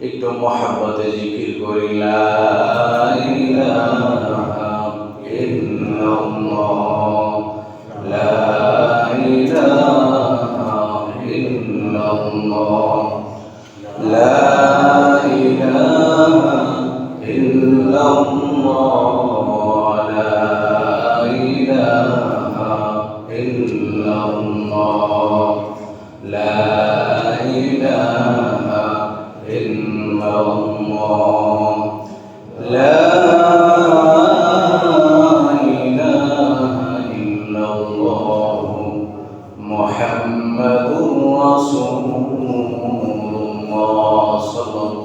একটু মহাব্বতে জিকির করি লা ইলাহা ইল্লাল্লাহ লা ইলাহা ইল্লাল্লাহ লা ইলাহা ইল্লাল্লাহ লা ইলাহা ইল্লাল্লাহ লা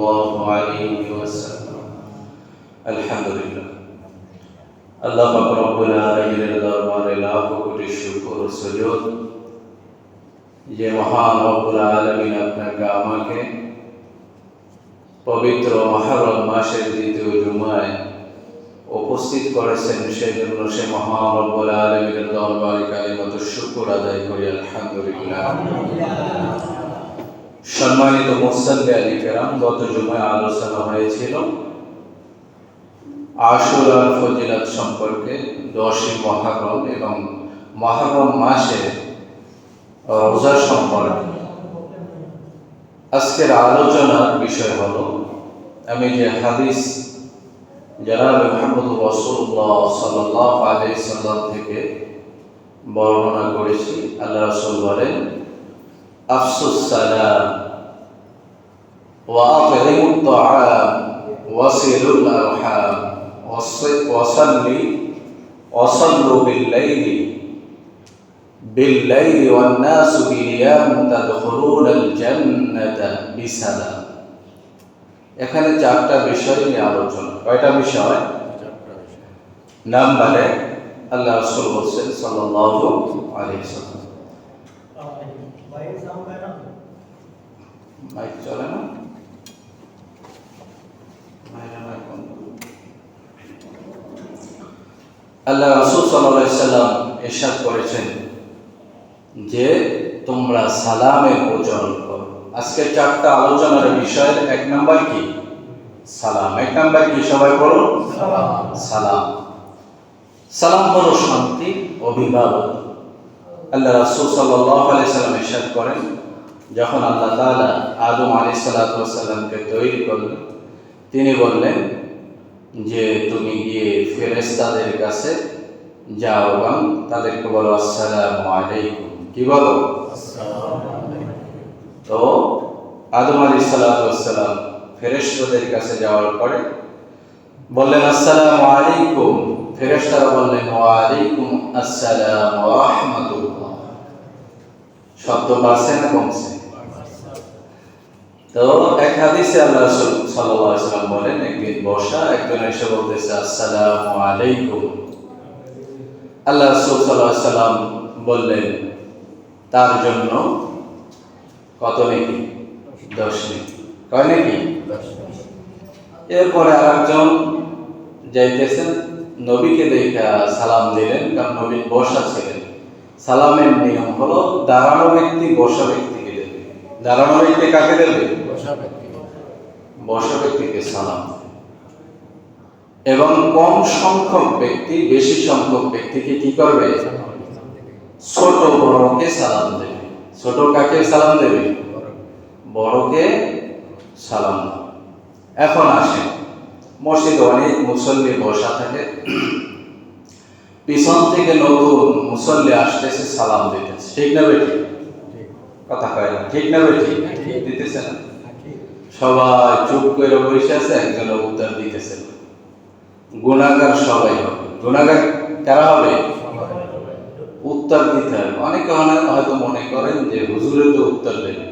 সাল্লাল্লাহু আলাইহি ওয়াসাল্লাম। আলহামদুলিল্লাহ। আল্লাহ পাক রব্বুল আলামিনের দরবারে লাখ কোটি শুকর ও সুজুদ যে মহান রব্বুল আলামিন আপনাকে, আমাকে পবিত্র মহরম মাসের দ্বিতীয় জুমায় উপস্থিত করেছেন সেই সে মহান রব্বুল আলামিনের দরবারে কালিমত শুকর আদায় করি। আলহামদুলিল্লাহ। সম্মানিত গত জুমায় আলোচনা হয়েছিল ফজিলত সম্পর্কে দশই এবং মাসে রোজা সম্পর্কে। আজকের আলোচনার বিষয় হলো, আমি যে হাদিস জনাব মোহাম্মদ রসুল্লাহ সাল্লাহ আলি সাল্লাম থেকে বর্ণনা করেছি, আল্লাহ রসুল বলেন আফসুস সালাম وأطعموا الطعام وصلوا الأرحام وصلي وصلوا بالليل بالليل والناس بنيام تدخلون الجنة بسلام এখানে চারটা বিষয় নিয়ে আলোচনা কয়টা বিষয় নাম্বারে আল্লাহ রসুল বলছেন সাল্লাল্লাহু আলাইহি সাল্লাম মাইক চলে না? মাইক আল্লাহ রাসূল সাল্লাম ইরশাদ করেছেন যে তোমরা সালামের প্রচলন করো। আজকে চারটা আলোচনার বিষয়ের এক নাম্বার কি? সালাম। এক নাম্বার কি? সবাই বলো? সালাম। সালাম হলো শান্তি অভিভাবক। আল্লাহ রাসূল সাল্লাল্লাহু আলাইহি সাল্লাম ইরশাদ করেন, যখন আল্লাহ তাআলা আদম আলাইহিস সালাতু তৈরি করলেন, তিনি বললেন যে, তুমি গিয়ে ফেরেশতাদের কাছে যাও এবং তাদেরকে বলো, আসসালামু আলাইকুম। কি বলো? তো আদম আলাইহিস সালাতু সাল্লাম ফেরেশতাদের কাছে যাওয়ার পরে বললেন, আসসালামু আলাইকুম। ফেরেশতারা বললেন ওয়া আলাইকুম আসসালাম রাহমাতুল্লাহ। শব্দ বাড়ছে না কমছে? তো এক হাদিসে আল্লাহ সাল্লাল্লাহু আলাইহি বলেন একদিন বসা একজন এসে বলতেছে আসসালামু আলাইকুম। আল্লাহ রাসূল সাল্লাল্লাহু আলাইহি সাল্লাম বললেন তার জন্য কত নাকি? দশ নাকি। কয় নাকি? এরপরে আরেকজন যাইতেছেন নবীকে দেখা সালাম দিলেন কারণ নবী বসা ছিলেন সালামের নিয়ম হলো দাঁড়ানো ব্যক্তি বসা ব্যক্তিকে দেবে। দাঁড়ানো ব্যক্তি কাকে দেবে? বসা ব্যক্তিকে সালাম এবং কম সংখ্যক ব্যক্তি বেশি সংখ্যক ব্যক্তিকে কি করবে? ছোট বড়কে সালাম দেবে। ছোট কাকে সালাম দেবে? বড়কে সালাম এখন আসে মসজিদে অনেক মুসল্লি বসা থাকে। পিছন থেকে নতুন মুসল্লি আসতেছে সালাম দিতেছে। ঠিক না বেটি কথা কয় না ঠিক না বেটি দিতেছে না? সবাই চুপ করে বসে আছে একজন উত্তর দিতেছে গুণাগার সবাই হবে। গুণাগার কারা হবে? উত্তর দিতে হবে। অনেকে অনেক হয়তো মনে করেন যে হুজুরে তো উত্তর দেবে।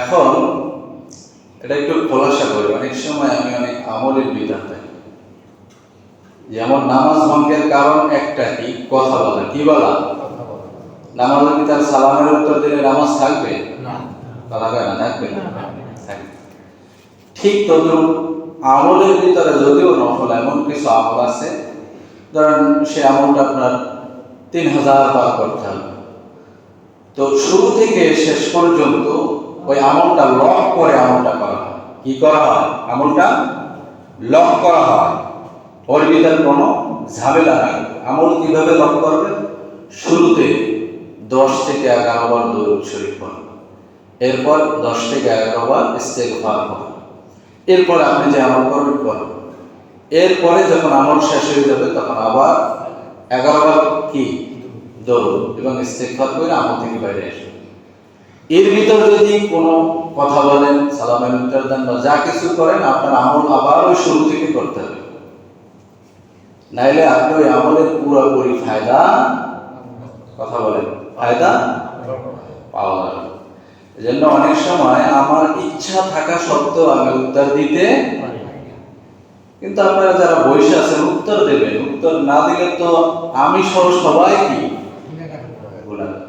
এখন এটা একটু খোলাসা করি। অনেক সময় আমি অনেক আমলের বিধান থাকি যেমন নামাজ ভঙ্গের কারণ একটা কি? কথা বলা। কি বলা? নামাজের কি তার সালামের উত্তর দিলে নামাজ থাকবে? কথা কয় না থাকবে থাকবে। ঠিক তদ্রুপ আমলের ভিতরে যদিও নফল এমন কিছু আমল আছে ধরেন সে আমলটা আপনার তিন হাজার বার করতে হবে। তো শুরু থেকে শেষ পর্যন্ত ওই আমলটা লক করে আমলটা করা হয়। কি করা হয়? আমলটা লক করা হয়। ভিতরে কোনো ঝামেলা নাই। আমল কীভাবে লক করবেন? শুরুতে দশ থেকে এগারো বার দরুদ শরীফ পড়বেন এরপর দশ থেকে এগারো বার ইস্তেগফার করবেন এরপর আপনি যে আমল করবেন করবেন এরপরে যখন আমল শেষ হয়ে যাবে, তখন আবার এগারো বার কি? দরুদ এবং ইস্তেগফার করে আমল থেকে বাইরে আসবে এর ভিতর যদি কোনো কথা বলেন উত্তর দেন বা যা কিছু করেন, আপনার আমল আবার ওই শুরু থেকে করতে হবে। নাইলে আপনি ওই আমলের পুরোপুরি ফায়দা কথা বলেন। ফায়দা? পাওয়া যাবে। এজন্য অনেক সময় আমার ইচ্ছা থাকা সত্ত্বেও আমি উত্তর দিতে কিন্তু আপনারা যারা বসে আছেন, উত্তর দেবেন। উত্তর না দিলে তো আমি সহ সবাই কি?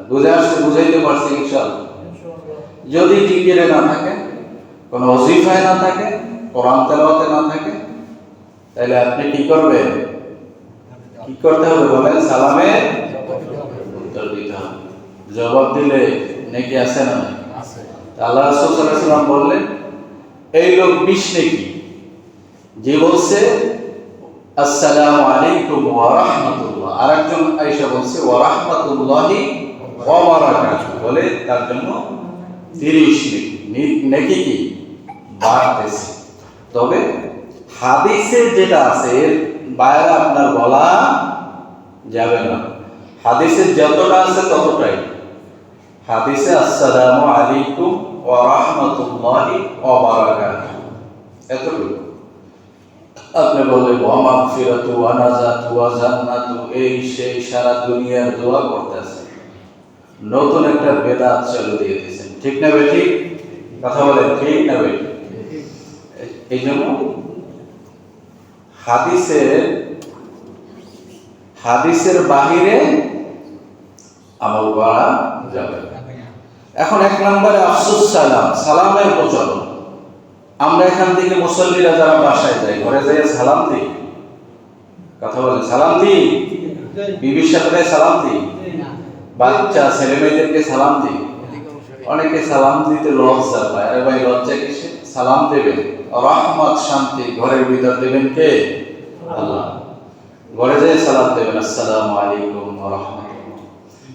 বুঝে আসছে, বুঝাইতে পারছি ইনশাআল্লাহ। যদি জিকিরে না থাকে, কোনো অজিফায় না থাকে, কোরআন তেলাওয়াতে না থাকে, তাহলে আপনি কি করবেন? কি করতে হবে বলেন? সালামে উত্তর দিতে হবে। জবাব দিলে নাকি আছে না? আল্লাহ রাসূল সাল্লাল্লাহু আলাইহি সাল্লাম বললেন এই লোক বিশ নাকি? যে বলছে আসসালামু আলাইকুম ওয়া রাহমাতুল্লাহ। আরেকজন আয়েশা বলছে ওয়া রাহমাতুল্লাহি ওয়া বারাকাতুহু। বলে তার জন্য 30 নেকি। নেকি কি? বাড়তেছে। তবে হাদিসে যেটা আছে বাইরে আপনার বলা যাবে না। হাদিসে যতটা আছে ততটাই। হাদিসে আসসালামু আলাইকুম ওয়া রাহমাতুল্লাহি ওয়া বারাকাতুহু। এতটুকু। আপনি বললেন ওয়া মাগফিরাতু ওয়া নাজাতু ওয়া জান্নাতু। এই সেই সারা দুনিয়ার দোয়া করতেছে নতুন একটা বেদাত চালু দিয়ে দিয়েছেন। ঠিক না বেঠি কথা বলেন ঠিক না বেঠি এই জন্য হাদিসের হাদিসের বাহিরে আমল করা যাবে এখন এক নম্বরে আফসুস, সালাম। সালামের প্রচলন। আমরা এখান থেকে মুসল্লিরা যারা বাসায় যাই ঘরে যাই সালাম কথা বলেন, সালাম বিবির সাথে সালাম বাচ্চা ছেলে মেয়েদেরকে সালাম দিই? অনেকে সালাম দিতে লজ্জা পায়। আরে ভাই, লজ্জা কিসে সালাম দেবেন। রহমত, শান্তি ঘরের ভিতর দেবেন কে? আল্লাহ। ঘরে যেয়ে সালাম দেবেন, আসসালামু আলাইকুম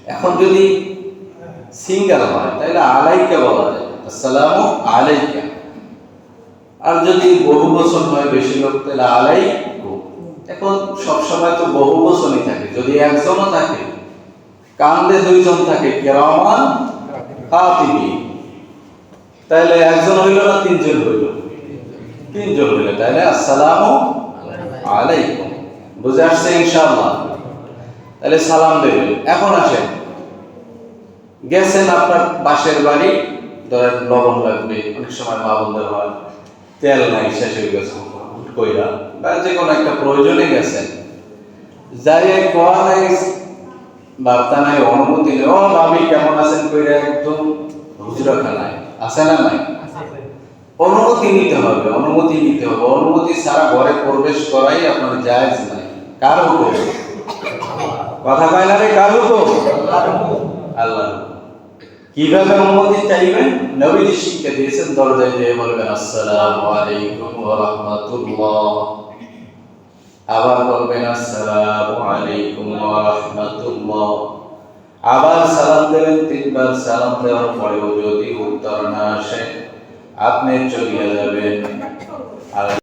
এখন যদি সিঙ্গেল হয়, তাহলে আলাইকা বলা যায়। আসসালামু আলাইকা। আর যদি বহু বচন হয় বেশি লোক, তাহলে আলাই এখন সবসময় তো বহু বচনই থাকে। যদি একজনও থাকে, কান্দে দুইজন থাকে, কেরামান তাহলে একজন হইল না তিনজন হইল? তিনজন হইল তাহলে আসসালামু আলাইকুম। বুঝে আসছে ইনশাআল্লাহ? তাহলে সালাম দেবেন এখন আসেন। গেছেন আপনার বাসের বাড়ি। ধরেন লবণ লাগবে, অনেক সময় মা বন্ধের হয়, তেল নাই, শেষ হয়ে গেছে কইরা। বা যে কোনো একটা প্রয়োজনে গেছেন। যাই কোয়া নাই, বার্তা নাই, অনুমতি নেই, ও ভাবি কেমন আছেন? কইরা একদম হুজুরাখানায়। আছে না নাই? অনুমতি নিতে হবে, অনুমতি নিতে হবে। অনুমতি ছাড়া ঘরে প্রবেশ করাই আপনার জায়েজ নাই কার হুকুম কথা কয় না রে, কার হুকুম আল্লাহ। কীভাবে অনুমতি চাইবেন? নবীজি শিক্ষা দিয়েছেন দরজায় দিয়ে বলবেন, আসসালামু আলাইকুম ওয়া রাহমাতুল্লাহ। আবার বলবেন, আসসালামু আলাইকুম ওয়া রাহমাতুল্লাহ। আবার সালাম দেবেন, তিনবার সালাম দেওয়ার পরেও যদি উত্তর না আসে আপনি চলিয়া যাবেন আর